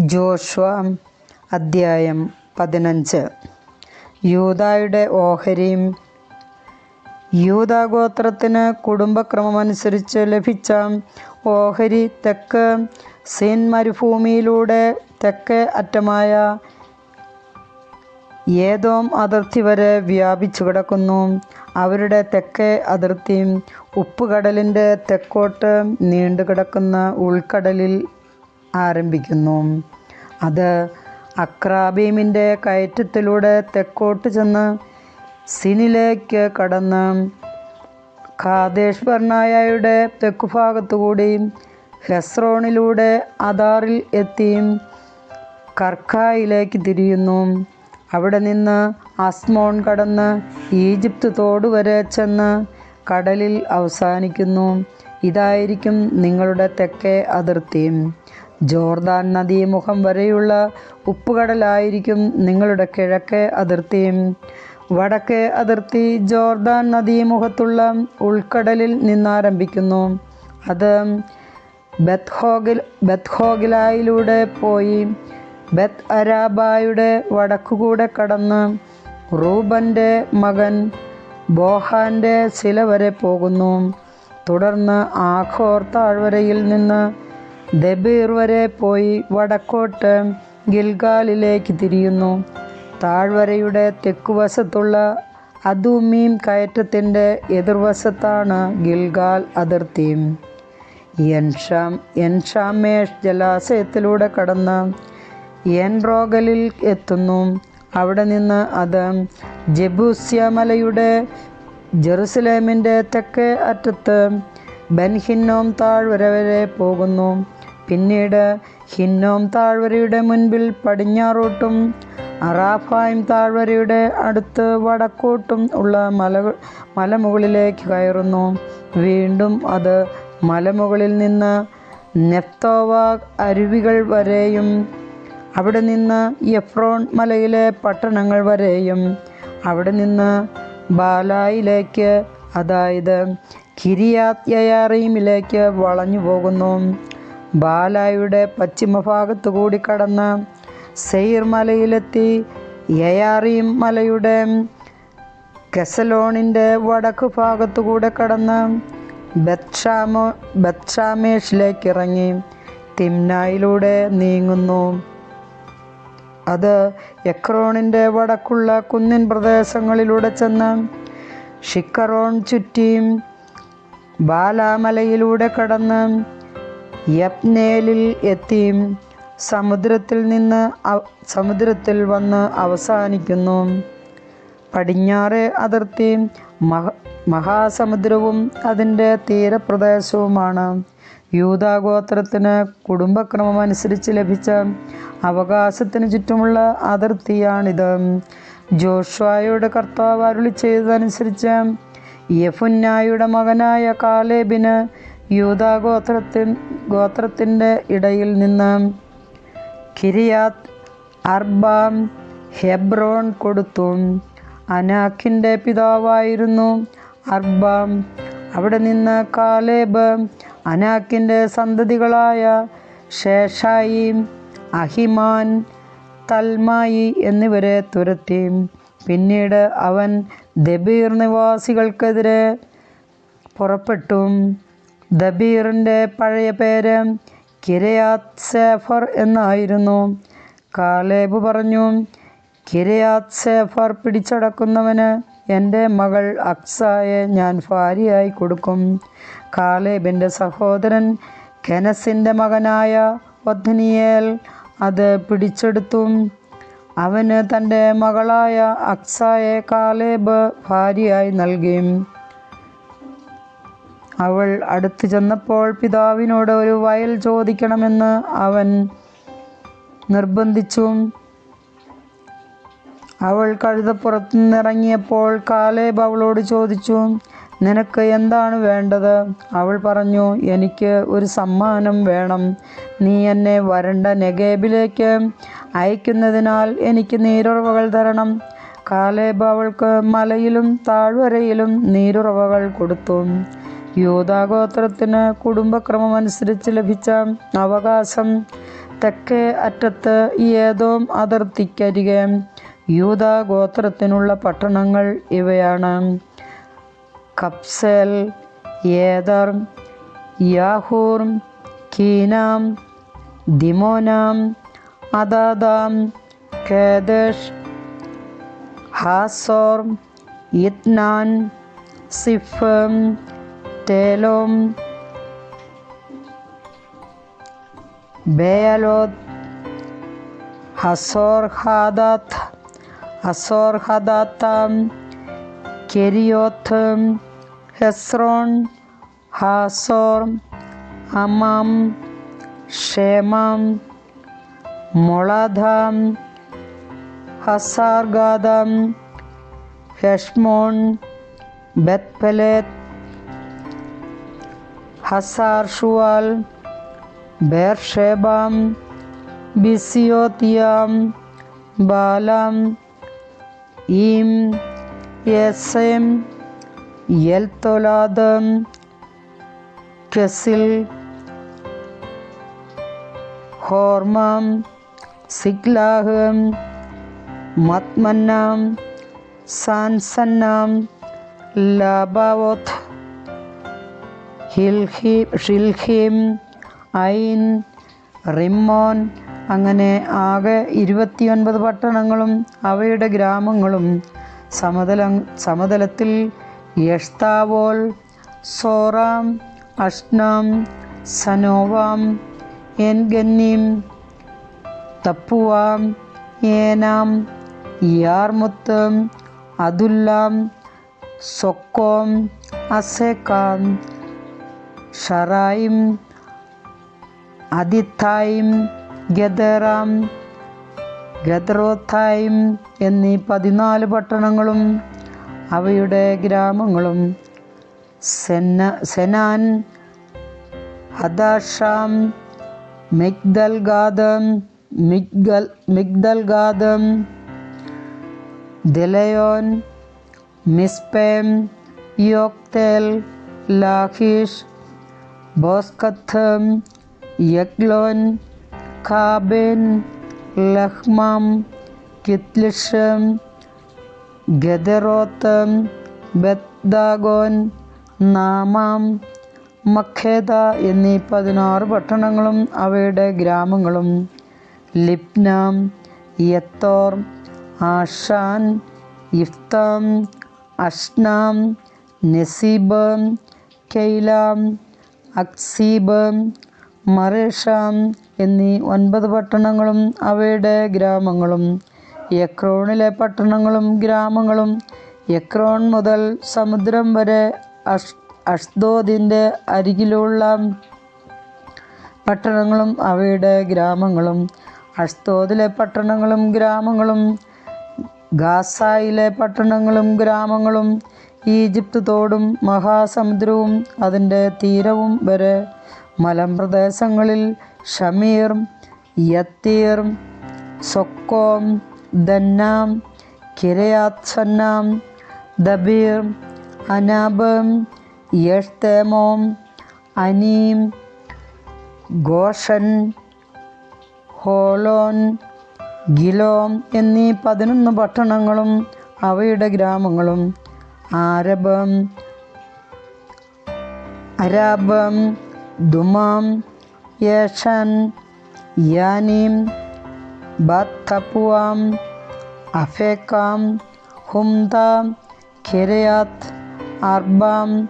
Joshua അദ്ധ്യായം പതിനഞ്ച്. യൂതായുടെ ഓഹരിയും യൂതാഗോത്രത്തിന് കുടുംബക്രമമനുസരിച്ച് ലഭിച്ച ഓഹരി തെക്ക് സീൻ മരുഭൂമിയിലൂടെ തെക്കേ അറ്റമായ ഏതോം അതിർത്തി വരെ വ്യാപിച്ചു കിടക്കുന്നു. അവരുടെ തെക്കേ അതിർത്തി ഉപ്പുകടലിന്റെ തെക്കോട്ട് നീണ്ടുകിടക്കുന്ന ഉൾക്കടലിൽ ആരംഭിക്കുന്നു. അത് അക്രാബീമിന്റെ കയറ്റത്തിലൂടെ തെക്കോട്ട് ചെന്ന് സിനിലേക്ക് കടന്ന് ഖാദേശ് ബർണായയുടെ തെക്കുഭാഗത്തുകൂടി ഹെസ്രോണിലൂടെ അദാറിൽ എത്തി കർക്കായിലേക്ക് തിരിയുന്നു. അവിടെ നിന്ന് അസ്മോൺ കടന്ന് ഈജിപ്ത് തോട് വരെ ചെന്ന് കടലിൽ അവസാനിക്കുന്നു. ഇതായിരിക്കും നിങ്ങളുടെ തെക്കേ അതിർത്തി. ജോർദാൻ നദീമുഖം വരെയുള്ള ഉപ്പുകടലായിരിക്കും നിങ്ങളുടെ കിഴക്കേ അതിർത്തി. വടക്കേ അതിർത്തി ജോർദാൻ നദീമുഖത്തുള്ള ഉൾക്കടലിൽ നിന്നാരംഭിക്കുന്നു. അത് ബത്ഹോഗിൽ ബത്ഹോഗിലായിലൂടെ പോയി ബത്ത് അരാബായുടെ വടക്കുകൂടെ കടന്ന് റൂബന്റെ മകൻ ബോഹാന്റെ ശില വരെ പോകുന്നു. തുടർന്ന് ആഖോർ താഴ്വരയിൽ നിന്ന് ദബീർ വരെ പോയി വടക്കോട്ട് ഗിൽഗാലിലേക്ക് തിരിയുന്നു. താഴ്വരയുടെ തെക്കുവശത്തുള്ള അദൂമീം കയറ്റത്തിന്റെ എതിർവശത്താണ് ഗിൽഗാൽ അതിർത്തി. എൻഷാം എൻഷാമേഷ് ജലാശയത്തിലൂടെ കടന്ന് എൻറോഗലിൽ എത്തുന്നു. അവിടെ നിന്ന് അത് ജബൂസ്യ മലയുടെ ജെറുസലേമിന്റെ തെക്കേ അറ്റത്ത് ബൻഹിന്നോം താഴ്വര വരെ പോകുന്നു. പിന്നീട് ഹിന്നോം താഴ്വരയുടെ മുൻപിൽ പടിഞ്ഞാറോട്ടും അറാഫായും താഴ്വരയുടെ അടുത്ത് വടക്കോട്ടും ഉള്ള മല മലമുകളിലേക്ക് കയറുന്നു. വീണ്ടും അത് മലമുകളിൽ നിന്ന് നെഫ്തോവ അരുവികൾ വരെയും അവിടെ നിന്ന് യഫ്രോൺ മലയിലെ പട്ടണങ്ങൾ വരെയും അവിടെ നിന്ന് ബാലായിലേക്ക് അതായത് കിരിയാത്യാറീമിലേക്ക് വളഞ്ഞു പോകുന്നു ബാലായുടെ പശ്ചിമഭാഗത്തു കൂടി കടന്ന് സെയ്ർ മലയിലെത്തി യയാറീം മലയുടെ കെസലോണിന്റെ വടക്ക് ഭാഗത്തു കൂടെ കടന്ന് ബത്ഷാമോ ബത്ഷാമേഷിലേക്ക് ഇറങ്ങി തിംനായിലൂടെ നീങ്ങുന്നു. അത് എക്രോണിന്റെ വടക്കുള്ള കുന്നിൻ പ്രദേശങ്ങളിലൂടെ ചെന്ന് ഷിക്കറോൺ ചുറ്റിയും ബാലാമലയിലൂടെ കടന്ന് യപ്നേലിൽ എത്തി സമുദ്രത്തിൽ നിന്ന് സമുദ്രത്തിൽ വന്ന് അവസാനിക്കുന്നു. പടിഞ്ഞാറ് അതിർത്തി മഹ മഹാസമുദ്രവും അതിന്റെ തീരപ്രദേശവുമാണ്. യൂതാഗോത്രത്തിന് കുടുംബക്രമം അനുസരിച്ച് ലഭിച്ച അവകാശത്തിന് ചുറ്റുമുള്ള അതിർത്തിയാണിത്. ജോഷ്വായുടെ കർത്താവ് അരുളി ചെയ്തതനുസരിച്ച് യഫുന്നായുടെ മകനായ കാലേബിന് യൂതാഗോത്രത്തിൻ ഗോത്രത്തിന്റെ ഇടയിൽ നിന്ന് കിരിയാത്ത് അർബാം ഹെബ്രോൺ കൊടുത്തു അനാഖിന്റെ പിതാവായിരുന്നു അർബാം. അവിടെ നിന്ന് കാലേബ് അനാക്കിന്റെ സന്തതികളായ ഷേഷായി അഹിമാൻ തൽമായി എന്നിവരെ തുരത്തി. പിന്നീട് അവൻ ദബീർ നിവാസികൾക്കെതിരെ പുറപ്പെട്ടു. ദബീറിന്റെ പഴയ പേര് കിരയാത് സേഫർ എന്നായിരുന്നു. കാലേബ് പറഞ്ഞു കിരയാത് സേഫർ പിടിച്ചടക്കുന്നവന് എന്റെ മകൾ അക്സായെ ഞാൻ ഭാര്യയായി കൊടുക്കും. കാലേബിന്റെ സഹോദരൻ കെനസിന്റെ മകനായ ഒദ്നിയേൽ അത് പിടിച്ചെടുത്തു. അവന് തന്റെ മകളായ അക്സായെ കാലേബ് ഭാര്യയായി നൽകി. അവൾ അടുത്തു ചെന്നപ്പോൾ പിതാവിനോട് ഒരു വയൽ ചോദിക്കണമെന്ന് അവൻ നിർബന്ധിച്ചു. അവൾ കഴുതപ്പുറത്തു നിന്നിറങ്ങിയപ്പോൾ കാലേബ് അവളോട് ചോദിച്ചു നിനക്ക് എന്താണ് വേണ്ടത്? അവൾ പറഞ്ഞു എനിക്ക് ഒരു സമ്മാനം വേണം. നീ എന്നെ വരണ്ട നെഗേബിലേക്ക് അയക്കുന്നതിനാൽ എനിക്ക് നീരുറവകൾ തരണം. കാലേബ് അവൾക്ക് മലയിലും താഴ്വരയിലും നീരുറവകൾ കൊടുത്തു. യൂതാഗോത്രത്തിന് കുടുംബക്രമമനുസരിച്ച് ലഭിച്ച അവകാശം തെക്കേ അറ്റത്ത് ഏതോം അതിർത്തിക്കരികെ. യൂതാഗോത്രത്തിനുള്ള പട്ടണങ്ങൾ ഇവയാണ്. Kabzeel Eder യാഹൂർ Kinah Dimonah Adadah Kedesh Hazor Ithnan Ziph telom Bealot Hasor Hadat Hasor Hadatam Keriotum Hesron Hasor Amam Shemam Moladham Hasar Gadam Heshmon Bethpelet Hazar Shual Beersheba विसियोतियाम Baalah Iim एसम यलतोलाद कसिल हॉर्म सिक्लाह मत्मन्नाम सांसन्नाम लाभावथ ഹിൽഹി ഷിൽഹിം ഐൻ റിമ്മോൻ അങ്ങനെ ആകെ ഇരുപത്തിയൊൻപത് പട്ടണങ്ങളും അവയുടെ ഗ്രാമങ്ങളും. സമതല സമതലത്തിൽ യഷ്താവോൾ സോറാം അഷ്നാം സനോവാം എൻഗന്നീം തപ്പുവാം ഏനാം യാർമുത്ത് അതുല്ലാം സൊക്കോം അസേക്കാം. ഷറായിം അതിത്തായും ഗദറാം ഗദ്രോത്തായും എന്നീ പതിനാല് പട്ടണങ്ങളും അവയുടെ ഗ്രാമങ്ങളും സെന്ന സെനാൻ ഹദാഷാം മിഗ്ദൽഗാദം മിഗ്ദൽ മിഗ്ദൽഗാദം ദലയോൻ മിസ്പേം യോക്തേൽ ലാഹിഷ് ബോസ്കത്തം യഗ്ലോൻ കാബേൻ ലഹ്മാം കിത്ലിഷം ഗദറോത്തം ബദ്ദാഗോൻ നാമാം മഖേദ എന്നീ പതിനാറ് പട്ടണങ്ങളും അവയുടെ ഗ്രാമങ്ങളും. ലിപ്നം യത്തോർ ആഷാൻ ഇഫ്താം അഷ്നാം നസീബം കെയ്ലാം അക്സീബം മറേഷാം എന്നീ ഒൻപത് പട്ടണങ്ങളും അവയുടെ ഗ്രാമങ്ങളും. യക്രോണിലെ പട്ടണങ്ങളും ഗ്രാമങ്ങളും. യക്രോൺ മുതൽ സമുദ്രം വരെ അഷ് അഷ്ദോദിന്റെ അരികിലുള്ള പട്ടണങ്ങളും അവയുടെ ഗ്രാമങ്ങളും. അഷ്തോദിലെ പട്ടണങ്ങളും ഗ്രാമങ്ങളും. ഗാസായിലെ പട്ടണങ്ങളും ഗ്രാമങ്ങളും. ഈജിപ്ത് തോടും മഹാസമുദ്രവും അതിന്റെ തീരവും വരെ മലമ്പ്രദേശങ്ങളിൽ Shamir Jattir Socoh Dannah Kiriath Sannah Debir Anab Eshtemoh Anim Goshen Holon ഗിലോം എന്നീ പതിനൊന്ന് പട്ടണങ്ങളും അവയുടെ ഗ്രാമങ്ങളും. ആരബം അരാബം ദുമം യേഷൻ യാനീം ബാത്തപ്പുവാം അഫേക്കാം ഹുംദ ഖിരയാത്ത് അർബാം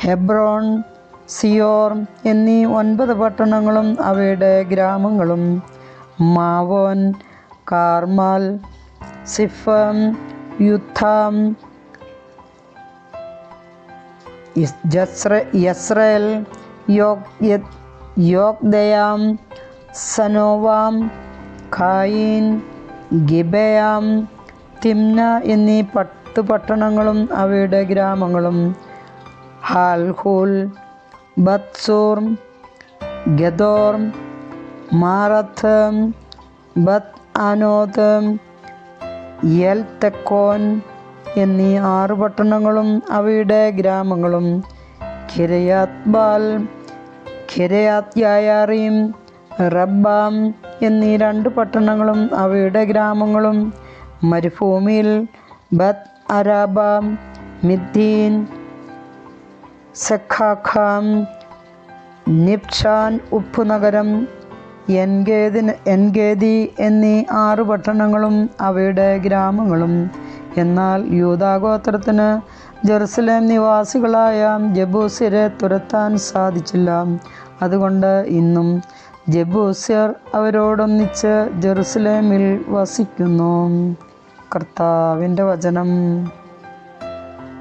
ഹെബ്രോൺ സിയോർ എന്നീ ഒൻപത് പട്ടണങ്ങളും അവയുടെ ഗ്രാമങ്ങളും. മാവോൻ കാർമാൽ സിഫം യുദ്ധാം യോഗ് യോഗ്ദയാം സനോവാം ഖായിൻ ഗിബയാം തിംന എന്നീ പത്ത് പട്ടണങ്ങളും അവയുടെ ഗ്രാമങ്ങളും. ഹാൽഹൂൽ ബത്സൂർ ഗദോർ മാറത്ത് ബത് അനോദ് യൽ തെക്കോൻ എന്നീ ആറു പട്ടണങ്ങളും അവയുടെ ഗ്രാമങ്ങളും. ഖിരയാത് ബാൽ ഖിരയാത് യായാറീം റബ്ബാം എന്നീ രണ്ട് പട്ടണങ്ങളും അവയുടെ ഗ്രാമങ്ങളും. മരുഭൂമിയിൽ ബത് അരാബാം മിദ്ദീൻ സഖാഖാം നിപ്ഷാൻ ഉപ്പുനഗരം എൻഗേദിന് എൻഗേദി എന്നീ ആറു പട്ടണങ്ങളും അവയുടെ ഗ്രാമങ്ങളും. എന്നാൽ യൂതാഗോത്രത്തിന് ജെറുസലേം നിവാസികളായ ജബൂസിരെ തുരത്താൻ സാധിച്ചില്ല. അതുകൊണ്ട് ഇന്നും ജബൂസ്യർ അവരോടൊന്നിച്ച് ജെറുസലേമിൽ വസിക്കുന്നു. കർത്താവിന്റെ വചനം.